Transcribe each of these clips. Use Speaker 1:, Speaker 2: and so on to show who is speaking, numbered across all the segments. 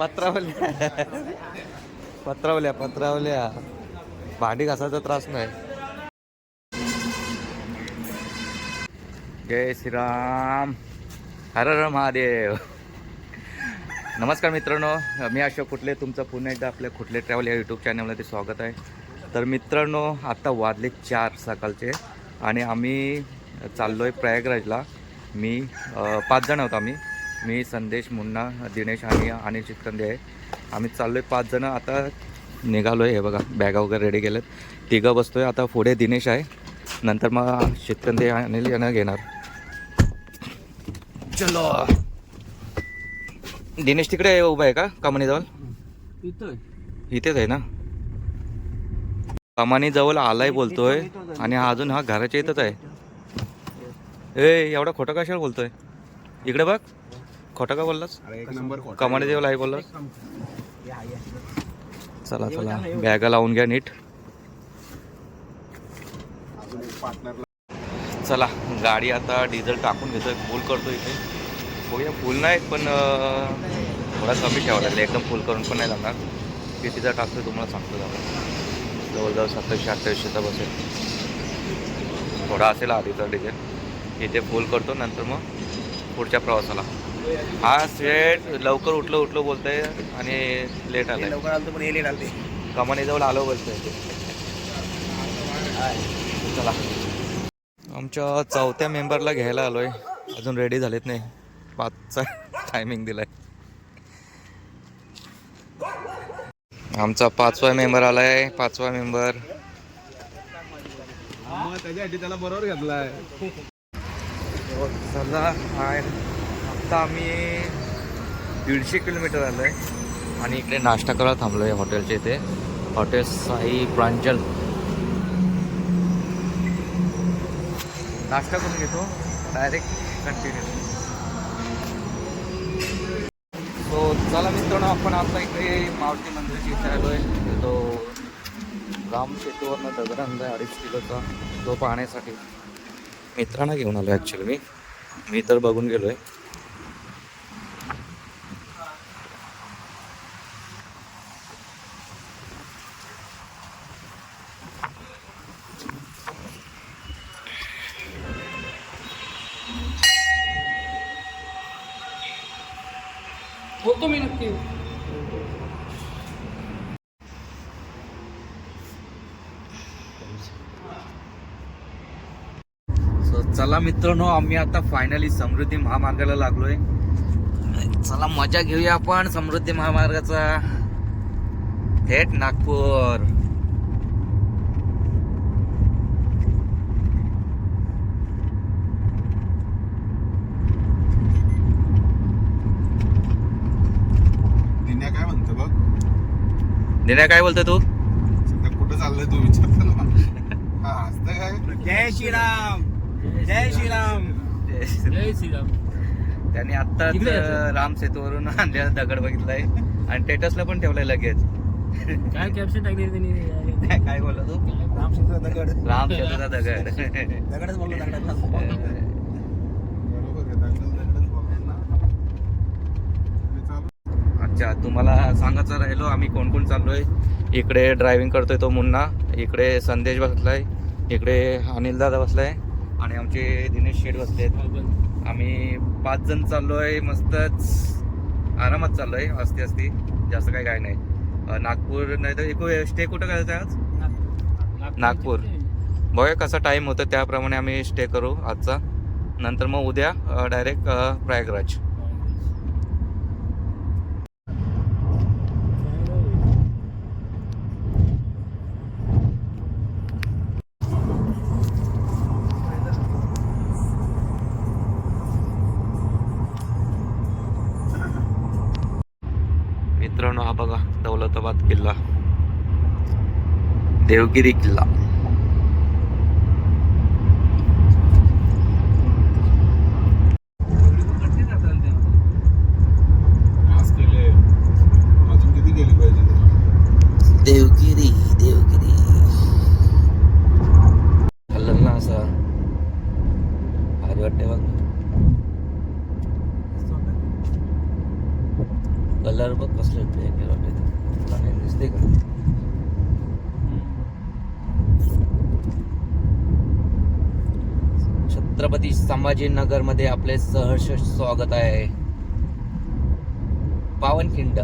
Speaker 1: पत्रावल्या. पत्रावल्या पत्रावल्या. भांडी घासायचा त्रास नाही. जय श्रीराम. हर हर महादेव. नमस्कार मित्रांनो मी अशोक कुठले तुमचं पुन्हा एकदा आपल्या कुठले ट्रॅव्हल या यूट्यूब चॅनलमध्ये स्वागत आहे. तर मित्रांनो आत्ता वाजले चार सकाळचे आणि आम्ही चाललो आहे प्रयागराजला. मी पाच जण आहोत आम्ही. मी संदेश मुन्ना दिनेश आणि अनिल चितकंदे आहे आम्ही चाललो आहे पाच जणं. आता निघालो आहे हे बघा बॅगा वगैरे रेडी केल्यात. तिघं बसतो आहे आता पुढे दिनेश आहे. नंतर मग चितकंदे अनिल यांना घेणार. चलो. दिनेश तिकडे उभा आहे का? कमानीजवळ?
Speaker 2: इथं
Speaker 1: इथेच आहे ना? कमानी जवळ आलाय बोलतोय आणि हा अजून हा घराच्या इथंच आहे. ए एवढा खोटं कशाला बोलतोय? इकडे बघ. खोटं का बोललास?
Speaker 2: एक नंबर
Speaker 1: कमानी जवळ आहे बोललास? चला चला. बॅगा लावून घ्या नीट. चला गाडी आता डिझेल टाकून घेतोय फुल करतो इथे. बघूया फुल नाही पण थोडा कमी ठेवावा लागेल. एकदम फुल करून पण नाही लागणार कितीचा टाकतोय तुम्हाला सांगतो जरा जवळजवळ सत्तावीसशे अठ्ठावीसशेचा बसेल थोडा असेल आधीचा डिझेल. इथे फुल करतो नंतर मग पुढच्या प्रवासाला. हा स्ट्रेट लवकर उठलो उठलो बोलतोय आणि लेट आलाय.
Speaker 2: लवकर आलतो पण येले आलते.
Speaker 1: कमानीजवळ आलो बोलतोय. चला. आमच्या चौथ्या मेंबरला घ्यायला आलोय. अजून रेडी झालेत नाही. पाचचा टायमिंग दिलाय. आमचा पाचवा मेंबर आलाय. पाचवा मेंबर
Speaker 2: त्याच्यासाठी त्याला बरोबर घेतलाय.
Speaker 1: चला आत्ता आता आम्ही दीडशे किलोमीटर आलो आहे. आणि इकडे नाश्ता करायला थांबलो आहे हॉटेलच्या इथे. हॉटेल साई प्रांजल. नाश्ता करून घेतो. डायरेक्ट कंटिन्यू सो चला मित्रांनो आपण आता इकडे मारुती मंदिराची इथे आलो आहे तो राम सेतूवरनं दगड आणला अडीच किलोचा तो पाहण्यासाठी मित्रांना घेऊन आलो ॲक्च्युली मी. मी तर बघून गेलो आहे
Speaker 2: होतो मी नक्की.
Speaker 1: सो चला मित्रांनो आम्ही आता फायनली समृद्धी महामार्गाला लागलोय. चला मजा घेऊया आपण समृद्धी महामार्गाचा. थेट नागपूर
Speaker 2: दिन्या काय म्हणतो बघ
Speaker 1: दिन्या काय बोलतोय तू?
Speaker 2: कुठं चाललंय तू विचार हा जय श्रीराम. जय श्रीराम.
Speaker 3: जय श्रीराम.
Speaker 1: त्याने आत्ताच राम सेतूवरून आणलेला दगड बघितलाय. आणि टेटसला पण ठेवलाय लगेच.
Speaker 3: काय कॅप्शन टाकले त्यांनी?
Speaker 1: काय काय बोलला तू?
Speaker 2: राम सीता दगड.
Speaker 1: राम सेतूचा दगड.
Speaker 2: दगडच बोललो दगडात बरोबर आहे दगड दगडच बोललो ना आणि चालू
Speaker 1: अच्छा तुम्हाला सांगायचं राहिलो आम्ही कोण कोण चाललोय? इकडे ड्रायव्हिंग करतोय तो मुन्ना इकडे संदेश बसलाय इकडे अनिल दादा बसलाय आणि आमचे दिनेश शेठ बसलेत आम्ही पाच जण चाललोय मस्तच. आरामात चाललोय असते असती जास्त काही काय नाही. नागपूर नाही तर स्टे कुठं करायचं आहे आज? नागपूर. बघूया कसा टाईम होतं त्याप्रमाणे आम्ही स्टे करू आजचा. नंतर मग उद्या डायरेक्ट प्रयागराज. मित्रांनो हा बघा दौलताबाद किल्ला. देवगिरी किल्ला
Speaker 2: आज केले अजून किती गेली पाहिजे त्याला?
Speaker 1: देवगिरी देवगिरी हल्लं ना असा भारी वाटते बघ कलर बघ कसले वेगळे वाटते काय दिसते का छत्रपती संभाजीनगरमध्ये आपले सहर्ष स्वागत आहे. पावनखिंड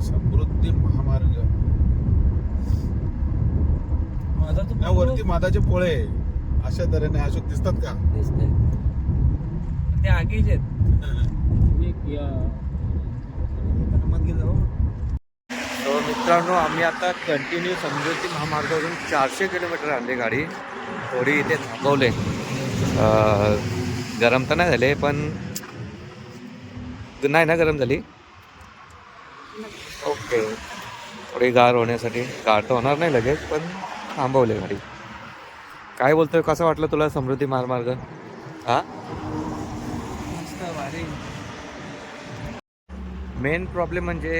Speaker 2: समृद्धी महामार्ग. या वरती मादाचे पोळे. अशा तऱ्हेने अशोक दिसतात का?
Speaker 1: दिसते
Speaker 3: ते आगीच आहेत.
Speaker 1: तर मित्रांनो आम्ही आता कंटिन्यू समृद्धी महामार्गावरून चारशे किलोमीटर आणली गाडी. थोडी इथे थांबवले. गरम तर नाही झाले पण नाही ना गरम झाली? ओके. थोडी गार होण्यासाठी गार तर होणार नाही लगेच पण थांबवले गाडी. काय बोलतोय कसं वाटलं तुला समृद्धी महामार्ग? हां मेन प्रॉब्लेम म्हणजे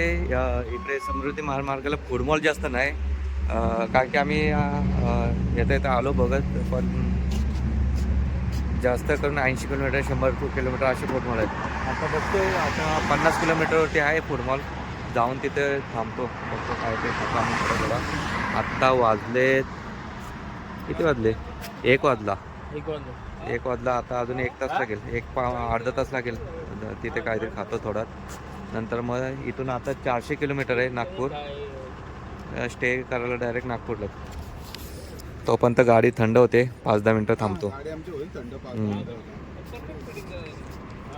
Speaker 1: इकडे समृद्धी महामार्गाला फुडमॉल जास्त नाही. कारण की आम्ही येता येता आलो बघत पण जास्त करून ऐंशी किलोमीटर शंभर किलोमीटर असे फुटमॉल आहेत. आता बघतोय आता पन्नास किलोमीटरवरती आहे फुटमॉल जाऊन तिथे थांबतो. बघतो काय ते थांबा थोडा थोडा आत्ता वाजले किती वाजले? एक वाजला.
Speaker 3: एक वाजता
Speaker 1: एक वाजला आता अजून एक तास लागेल. एक पा अर्धा तास लागेल. तिथे काहीतरी खातो थोडात नंतर मग इथून आता चारशे किलोमीटर आहे नागपूर. स्टे करायला डायरेक्ट नागपूरला. तोपर्यंत गाडी थंड होते. पाच दहा मिनटं थांबतो.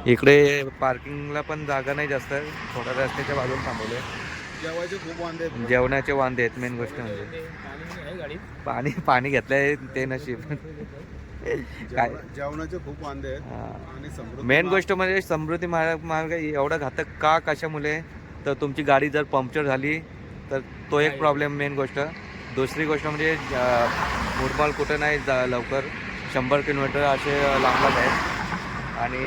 Speaker 1: इकडे पार्किंगला पण जागा नाही जास्त. थोडा रस्त्याच्या बाजूला थांबवले
Speaker 2: जेवायचे खूप वांदे आहेत.
Speaker 1: जेवणाचे वांदे आहेत मेन गोष्ट म्हणजे.
Speaker 3: पाणी
Speaker 1: पाणी घेतलंय ते नशीब. काय?
Speaker 2: जेवणाचे खूप वांदे आहेत
Speaker 1: हा.
Speaker 2: आणि समृद्धी
Speaker 1: मेन गोष्ट म्हणजे समृद्धी मार्ग मार्ग एवढा घातक का कशामुळे? तर तुमची गाडी जर पंक्चर झाली तर तो एक प्रॉब्लेम मेन गोष्ट. दुसरी गोष्ट म्हणजे मुरमाल कुठं नाही जा लवकर. शंभर किलोमीटर असे लांब लांब आहेत. आणि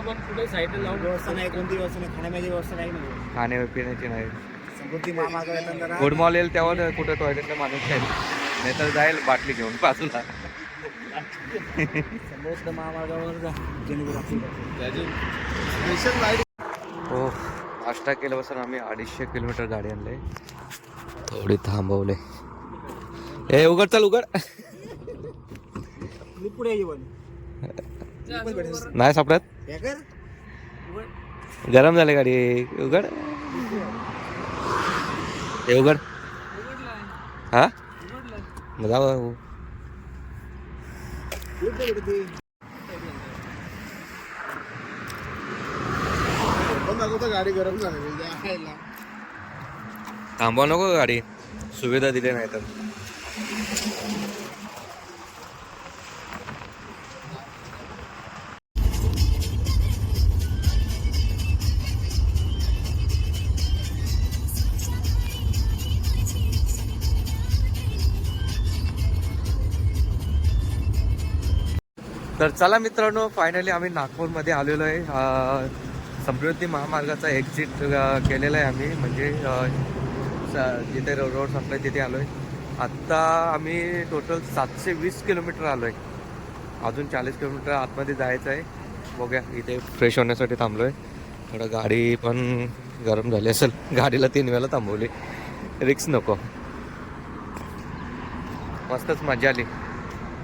Speaker 3: पण कुठे साईडला लावून
Speaker 4: व्यवस्था नाही कोणती व्यवस्था नाही खाण्याची व्यवस्था नाही.
Speaker 1: खाण्यापिण्याची नाही.
Speaker 4: समृद्धी महामार्ग येताना
Speaker 1: गुडमॉल येईल तेव्हा कुठं टॉयलेटला माणूस जाईल. नाहीतर जाईल बाटली घेऊन बाजूला.
Speaker 4: समृद्ध महामार्गावर जा जेणेकरून
Speaker 2: त्याची स्पेशल गाडी
Speaker 1: हो नाश्ता केल्यापासून आम्ही अडीचशे किलोमीटर गाडी. आणले थोडी थांबवले ए उघड चल उघड.
Speaker 4: पुढे
Speaker 1: नाही सापडत.
Speaker 4: हे
Speaker 1: गरम झाले गाडी. उघड. हे? उघड हा जाऊ
Speaker 4: येत नाही कुठे ते.
Speaker 2: पण दाखवतो गाडी गरम झालेली जायला.
Speaker 1: थांबवा नको गाडी सुविधा दिली नाही तर तर चला मित्रांनो फायनली आम्ही नागपूरमध्ये आलेलो आहे. समृद्धी महामार्गाचा एक्झिट केलेला आहे आम्ही. म्हणजे स- जिथे रोड संपलाय तिथे आलो आहे आत्ता आम्ही टोटल सातशे वीस किलोमीटर आलो आहे अजून चाळीस किलोमीटर आतमध्ये जायचं आहे. बघूया इथे फ्रेश होण्यासाठी थांबलो आहे थोडं गाडी पण गरम झाली असेल. गाडीला तीन वेळा थांबवली. रिक्स नको. मस्तच मजा आली.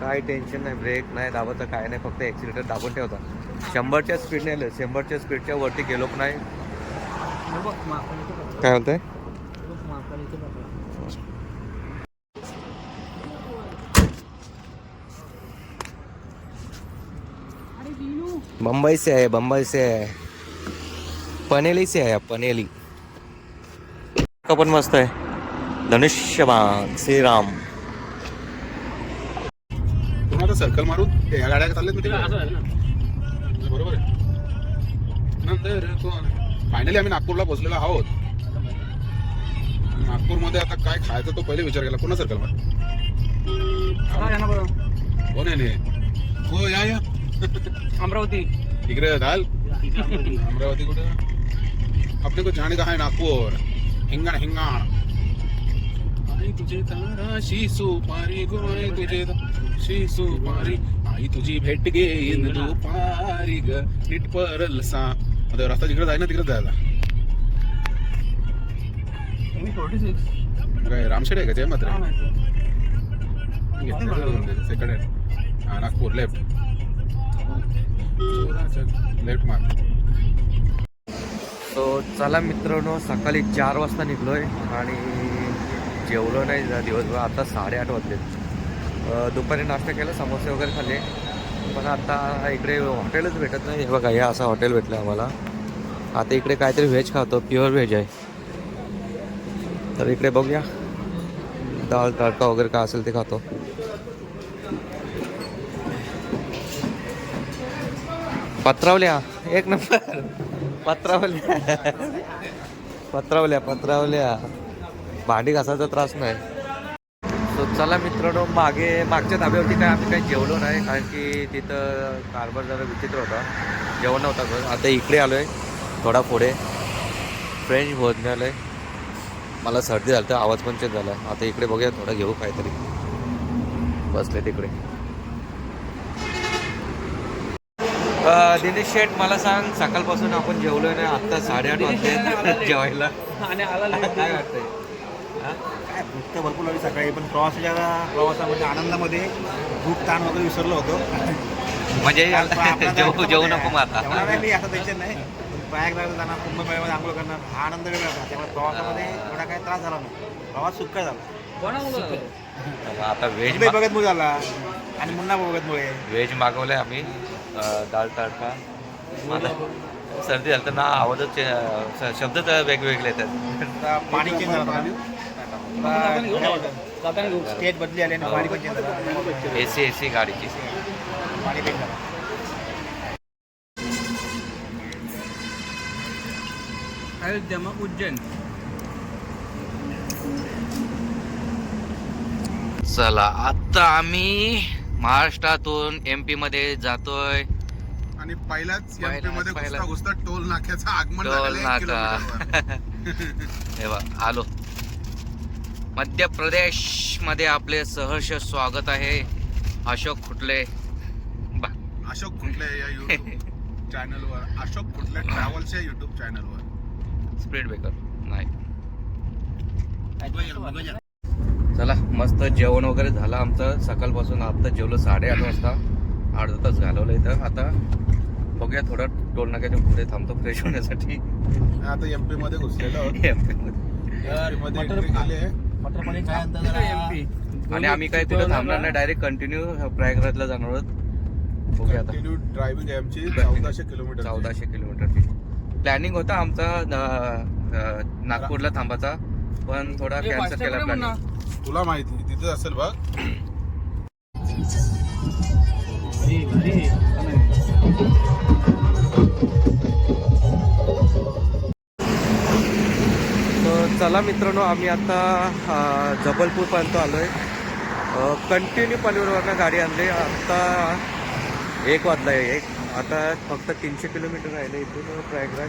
Speaker 1: काय टेन्शन नाही ब्रेक नाही दाबायचं काय नाही फक्त ॲक्सिलेटर दाबून ठेवता शंभरच्या स्पीडने आलं शंभरच्या स्पीडच्या वरती गेलो पण नाही. काय
Speaker 4: हे बघ.
Speaker 1: बम्बई से है बम्बई से है. पनेली से आहे पनेली. का पण मस्त आहे. धनुष्यबाण श्रीराम.
Speaker 2: सर्कल मारून ह्या गाड्या चालल्यात
Speaker 3: झालं ना.
Speaker 2: बरोबर आहे. नंतर फायनली आम्ही नागपूरला पोहोचलेलो आहोत. नागपूरमध्ये आता काय खायचं तो पहिले विचार केला. पुन्हा सर्कल मार
Speaker 4: हा, या ना बरं.
Speaker 2: हो नाही नाही या या.
Speaker 3: अमरावती.
Speaker 2: इकडे दाल अमरावती. कुठे? अपने को जाने का है नागपुर? हिंगण हिंगण. आई तुझे ताराशी सुपारी गोय तुझे ताराशी सुपारी आई तुझी भेट घेईन दुपारी ग नीट परल सा. आता रस्ता जिकडे जाय ना तिकडे जायला. काय रामशेड आहे का ते मात्र? सेकंड हँड हा Nagpur left left mark
Speaker 1: so चला मित्रांनो सकाळी चार वाजता निघलोय आणि जेवलो नाही जा दिवसभर आता साडेआठ वाजले. दुपारी नाश्ता केला समोसे वगैरे खाल्ले. पण आता इकडे हॉटेलच भेटत नाही. हे बघा हे असं हॉटेल भेटलं आम्हाला. आता इकडे काहीतरी व्हेज खातो प्युअर व्हेज आहे. तर इकडे बघूया. दाल तडका वगैरे काय असेल ते खातो. पत्रावल्या एक नंबर. पत्रावल्या. पत्रावल्या पत्रावल्या. भांडी घासायचा त्रास नाही. सो चला मित्रांनो मागे मागच्या धाब्यावरती काय आम्ही काही जेवलो नाही कारण की तिथं कारभार जरा विचित्र होता. जेवण नव्हता बस आता इकडे आलो आहे थोडा पुढे. फ्रेंच भोजनालय. मला सर्दी झाली तर आवाज पण चेंज झाला. आता इकडे बघूया थोडं घेऊ काहीतरी. बसले तिकडे. दिनेश शेठ मला सांग सकाळपासून आपण जेवलोय ना आत्ता साडेआठ वाजले. जेवायला.
Speaker 3: आणि आला.
Speaker 1: काय वाटतंय?
Speaker 4: काय भूक तर भरपूर लागली सकाळी पण प्रवासाच्या प्रवासामध्ये आनंदामध्ये भूक ताण वगैरे विसरलो होतो.
Speaker 1: म्हणजे जेवू जेवू नको मग आता.
Speaker 4: नाही मी असं टेन्शन नाही. पण प्रयागराजला जाणार कुंभमेळ्यामध्ये आंघोळ करणार हा आनंद वेगळा होता. त्यामुळे प्रवासामध्ये एवढा काही त्रास झाला नाही. प्रवास सुखकर झाला?
Speaker 1: आता व्हेज
Speaker 4: बघत मुळे झाला आणि मुन्ना बघत मुळे
Speaker 1: व्हेज मागवलंय आम्ही दाल तडका. आता सर्दी झाली तर ना आवाजच शब्द तर वेगवेगळे येतात.
Speaker 4: आता पाणी चेंज झालं स्टेट बदली आली आणि पाणी पण चेंज झालं
Speaker 1: ए सी ए सी गाडीची
Speaker 4: पाणी झालं
Speaker 3: उज्जैन
Speaker 1: चला आता आम्ही महाराष्ट्रातून एम पी मध्ये जातोय
Speaker 2: आणि पहिल्याच
Speaker 1: पहिलाच,
Speaker 2: एमपी मध्ये
Speaker 1: पहिलाच.
Speaker 2: घुसता घुसता टोल नाक्याचं आगमन
Speaker 1: टोल
Speaker 2: झालेलं आहे
Speaker 1: नाका
Speaker 2: किलोमीटरवर.
Speaker 1: हे बघ आलो मध्य प्रदेशमध्ये आपले सहर्ष स्वागत आहे. अशोक खुटले बा-
Speaker 2: अशोक कुठले या युट्यूब चॅनलवर अशोक कुठल्या ट्रॅव्हलच्या युट्यूब चॅनलवर
Speaker 1: स्पीड ब्रेकर नाही. चला मस्त जेवण वगैरे झालं आमचं. सकाळपासून आता जेवलं साडेआठ वाजता. अर्धा तास घालवलं इथं. आता बघूया थोडं टोल नाक्याच्या पुढे थांबतो फ्रेश होण्यासाठी.
Speaker 2: आता एमपी मध्ये घुसलेलो
Speaker 1: MP मध्ये.
Speaker 4: काय?
Speaker 1: आणि आम्ही काही कुठे थांबणार नाही डायरेक्ट कंटिन्यू प्रयागराजला जाणार आहोत. बघूया आता.
Speaker 2: कंटिन्यू ड्रायव्हिंग आहे आमची चौदाशे किलोमीटर
Speaker 1: चौदाशे किलोमीटरची प्लॅनिंग होता आमचा नागपूरला थांबाचा पण थोडा कॅन्सल केला. प्लॅनिंग
Speaker 2: तुला माहिती तिथे असेल बघ.
Speaker 1: चला मित्रांनो आम्ही आता जबलपूरपर्यंत आलो आहे कंटिन्यू पनवेलवरनं गाडी आणली. आत्ता एक वाजला आहे एक. आता फक्त तीनशे किलोमीटर राहिले इथून प्रयागराज.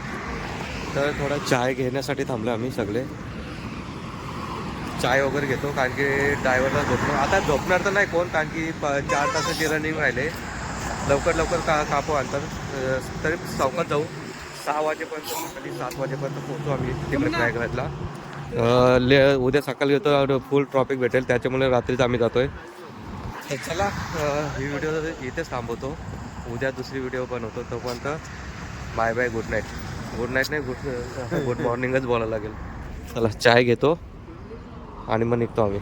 Speaker 1: तर थोडा चाय घेण्यासाठी थांबलो आम्ही सगळे. चाय वगैरे घेतो कारण की ड्रायव्हरला झोपणार आता झोपणार तर नाही कोण कारण की प- चार तासाची रनिंग राहिले. लवकर लवकर का कापू आणतात. तरी चौकात जाऊ. सहा वाजेपर्यंत कधी सात वाजेपर्यंत पोहोचू आम्ही तिकडे प्रयागराजला. ले उद्या सकाळी येतो फुल ट्रॉफिक भेटेल त्याच्यामुळे रात्रीच आम्ही जातोय. तर चला. ही व्हिडिओ इथेच थांबवतो. उद्या दुसरी व्हिडिओ बनवतो तोपर्यंत bye bye good night good night नाही गुड गुड मॉर्निंगच बोलायला लागेल. चला चाय घेतो आणि मग निघतो आम्ही.